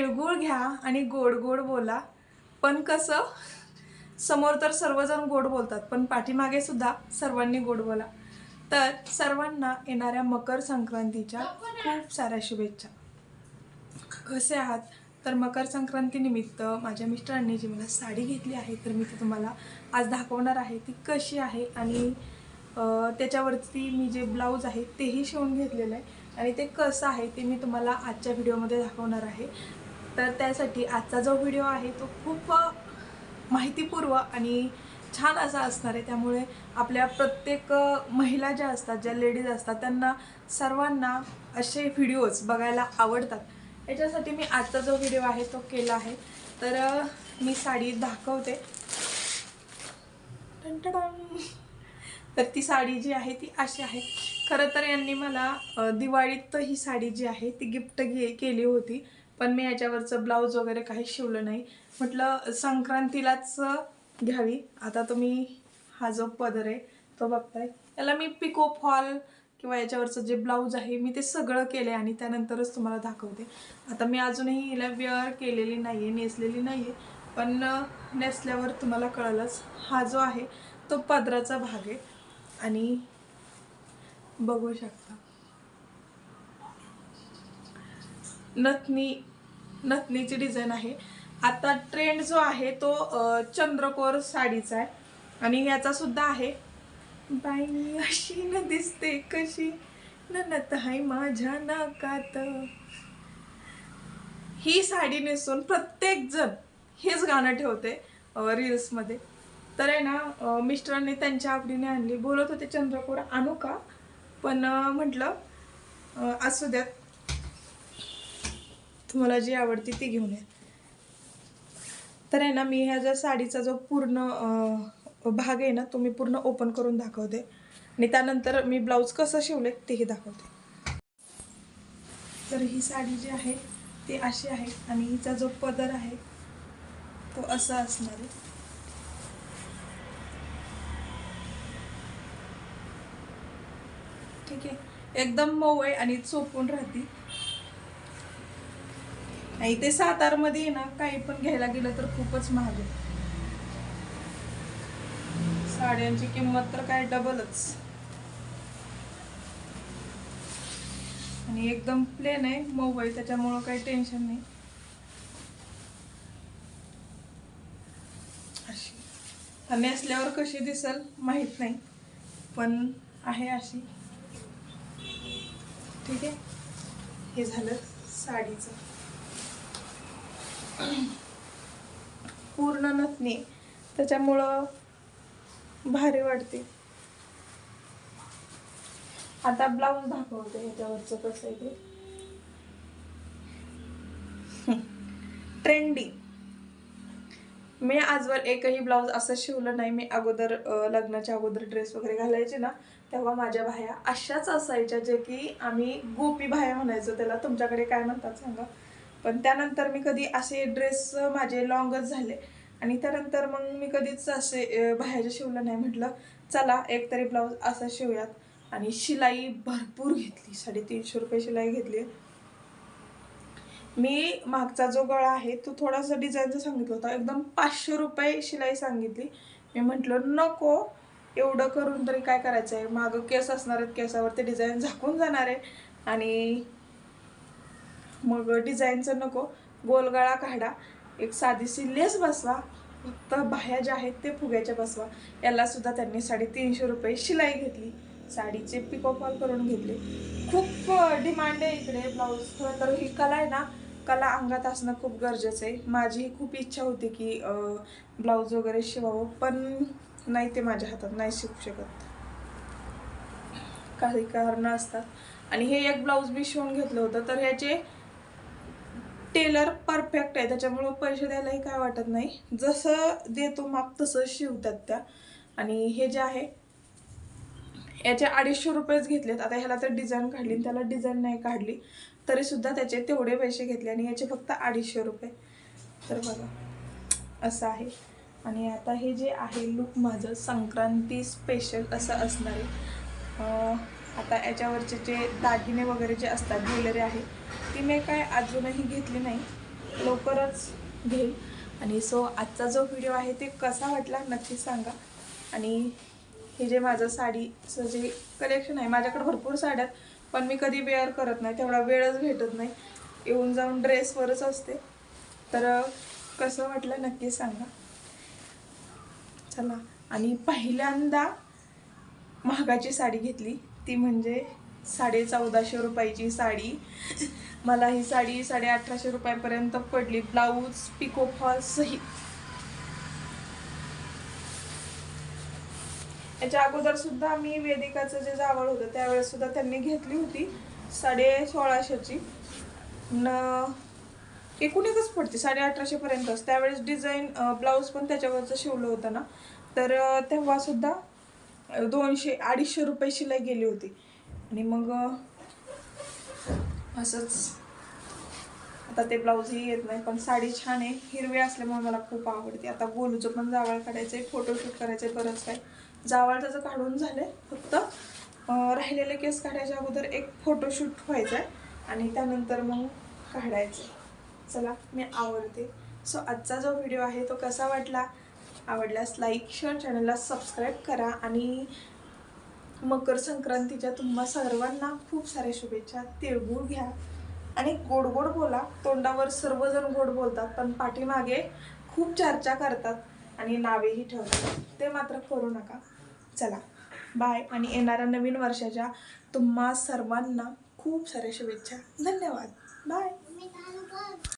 तिळगुळ घ्या आणि गोड गोड बोला. पण कसं समोर तर सर्वजण गोड बोलतात पण पाठीमागे सुद्धा सर्वांनी गोड बोला. तर सर्वांना येणाऱ्या मकर संक्रांतीच्या खूप साऱ्या शुभेच्छा. कसे आहात? तर मकर संक्रांतीनिमित्त माझ्या मिस्टरांनी जी मला साडी घेतली आहे तर मी ती तुम्हाला आज दाखवणार आहे. ती कशी आहे आणि त्याच्यावरती मी जे ब्लाऊज आहे तेही शिवून घेतलेलं आहे. आणि ते कसं आहे ते मी तुम्हाला आजच्या व्हिडिओमध्ये दाखवणार आहे. तर त्यासाठी आजचा जो व्हिडिओ आहे तो खूप माहितीपूर्व आणि छान असा असणार आहे. त्यामुळे आपल्या प्रत्येक महिला ज्या असतात ज्या लेडीज असतात त्यांना सर्वांना असे व्हिडिओज बघायला आवडतात. याच्यासाठी मी आजचा जो व्हिडिओ आहे तो केला आहे. तर मी साडी दाखवते. तर ती साडी जी आहे ती अशी आहे. खरं तर यांनी मला दिवाळीत ही साडी जी आहे ती गिफ्ट घे केली होती. पण मी याच्यावरचं ब्लाऊज वगैरे काही शिवलं नाही. म्हटलं संक्रांतीलाच घ्यावी. आता तुम्ही हा जो पदर आहे तो बघताय. याला मी पिको फॉल किंवा याच्यावरचं जे ब्लाऊज आहे मी ते सगळं केलं आणि त्यानंतरच तुम्हाला दाखवते. आता मी अजूनही हिला वेअर केलेली नाही आहे नेसलेली नाही आहे पण नेसल्यावर तुम्हाला कळलंच हा जो आहे तो पदराचा भाग आहे. आणि बघू शकता. नथनी नथनीची डिझाईन आहे. आता ट्रेंड जो आहे तो चंद्रकोर साडीचा आहे. आणि याचा सुद्धा आहे. बाई अशी न दिसते कशी? ननत हाय माझ्या नाकात. ही साडी नेसून प्रत्येक जण हेच गाणं ठेवते रील्समध्ये तर आहे ना मिस्टरांनी त्यांच्या आवडीने आणली. बोलत होते चंद्रकोर आणू का? पण म्हटलं असू द्यात. तुम्हाला जी आवडती ती घेऊन या. तर आहे ना मी ह्या ज्या साडीचा जो पूर्ण भाग आहे ना तो मी पूर्ण ओपन करून दाखवते. आणि त्यानंतर मी ब्लाऊज कसं शिवले तेही दाखवते. तर ही साडी जी आहे ती अशी आहे आणि हिचा जो पदर आहे तो असा असणार आहे. ठीक आहे? एकदम मऊ आहे आणि चोपून राहते. आणि ते सातारमध्ये आहे ना काही पण घ्यायला गेलं तर खूपच महाग आहे. साड्यांची किंमत तर काय डबलच. आणि एकदम प्लेन आहे मोबाईल त्याच्यामुळं काही टेन्शन नाही. अशी. आणि नेसल्यावर कशी दिसल माहीत नाही पण आहे अशी. ठीक आहे? हे झालं साडीचं. पूर्ण नथनी त्याच्यामुळं भारी वाटते. आता ब्लाऊज दाखवते ह्याच्यावरचं कसं आहे ते. ट्रेंडी मी आजवर एकही ब्लाऊज असं शिवलं नाही. मी अगोदर लग्नाच्या अगोदर ड्रेस वगैरे घालायचे ना तेव्हा माझ्या भाया अशाच असायच्या जे की आम्ही गोपी भाया म्हणायचो त्याला. तुमच्याकडे काय म्हणतात सांगा? पण त्यानंतर मी कधी असे ड्रेस माझे लॉंगच झाले. आणि त्यानंतर मग मी कधीच असे बाहेरचे शिवलं नाही. म्हटलं चला एक तरी ब्लाऊज असं शिवूयात. आणि शिलाई भरपूर घेतली. साडेतीनशे रुपये शिलाई घेतली. मी मागचा जो गळा आहे तो थोडासा डिझाईनचा सांगितला होता. एकदम पाचशे रुपये शिलाई सांगितली. मी म्हटलं नको. एवढं करून तरी काय करायचं आहे मागं केस असणार आहेत केसावरती डिझाईन झाकून जाणार आहे. आणि मग डिझाईनचं नको गोलगळा काढा एक साधीशी लेस बसवा फक्त बाह्या ज्या आहेत ते फुग्याच्या बसवा. याला सुद्धा त्यांनी साडेतीनशे रुपये शिलाई घेतली साडीचे पिकोफॉल करून घेतले. खूप डिमांड आहे इकडे ब्लाऊज खरं तर ही कला आहे ना कला अंगात असणं खूप गरजेचं आहे. माझी खूप इच्छा होती की ब्लाऊज वगैरे शिवावं पण नाही ते माझ्या हातात नाही शिकू शकत. काही कारणं असतात. आणि हे एक ब्लाऊज मी शिवून घेतलं होतं तर ह्याचे टेलर परफेक्ट आहे. त्याच्यामुळं पैसे द्यायलाही काय वाटत नाही. जसं देतो माप तसं शिवतात त्या. आणि हे जे आहे याचे अडीचशे रुपयेच घेतलेत. आता ह्याला तर डिझाईन काढली आणि त्याला डिझाईन नाही काढली. तरीसुद्धा त्याचे तेवढे पैसे घेतले आणि याचे फक्त अडीचशे रुपये. तर बघा असं आहे. आणि आता हे जे आहे लुक माझं संक्रांती स्पेशल असं असणार आहे. आता याच्यावरचे जे दागिने वगैरे जे असतात ज्वेलरी आहे ती मी काय अजूनही घेतली नाही. लवकरच घेईल. आणि सो आजचा जो व्हिडिओ आहे ते कसा वाटला नक्की सांगा. आणि हे जे माझं साडीचं जे कलेक्शन आहे माझ्याकडे भरपूर साड्या आहेत पण मी कधी वेअर करत नाही तेवढा वेळच भेटत नाही. येऊन जाऊन ड्रेसवरच असते. तर कसं वाटलं नक्की सांगा. चला. आणि पहिल्यांदा महागाची साडी घेतली. ती म्हणजे साडे चौदाशे रुपयाची साडी. मला ही साडी साडे अठराशे रुपयापर्यंत पडली. ब्लाऊज पिको फॉल सहित. याच्या अगोदर सुद्धा मी वेदिकाचं जे जावळ होतं त्यावेळेस सुद्धा त्यांनी घेतली होती. साडे सोळाशेची. न एकूणच पडते साडे अठराशेपर्यंतच त्यावेळेस डिझाईन ब्लाऊज पण त्याच्यावरचं शिवलं होतं ना. तर तेव्हासुद्धा दोनशे अडीचशे रुपये शिलाई गेली होती. आणि मग असंच. आता ते ब्लाऊजही येत नाही पण साडी छान आहे. हिरवी असल्यामुळे मला खूप आवडते. आता गोलूचं पण जावळ काढायचं आहे फोटोशूट करायचं आहे बरंच काय. जावळ त्याचं काढून झालं आहे फक्त राहिलेले केस काढायच्या अगोदर एक फोटोशूट व्हायचं आहे आणि त्यानंतर मग काढायचं आहे. चला मी आवडते सो आजचा जो व्हिडिओ आहे तो कसा वाटला? आवडल्यास लाईक शेअर चॅनलला सबस्क्राईब करा आणि मकर संक्रांतीच्या तुम्हा सर्वांना खूप साऱ्या शुभेच्छा. तिळगुळ घ्या. आणि गोड गोड बोला. तोंडावर सर्वजण गोड बोलतात पण पाठीमागे खूप चर्चा करतात आणि नावेही ठेवतात. ते मात्र करू नका. चला. बाय आणि येणाऱ्या नवीन वर्षाच्या तुम्हा सर्वांना खूप साऱ्या शुभेच्छा. धन्यवाद. बाय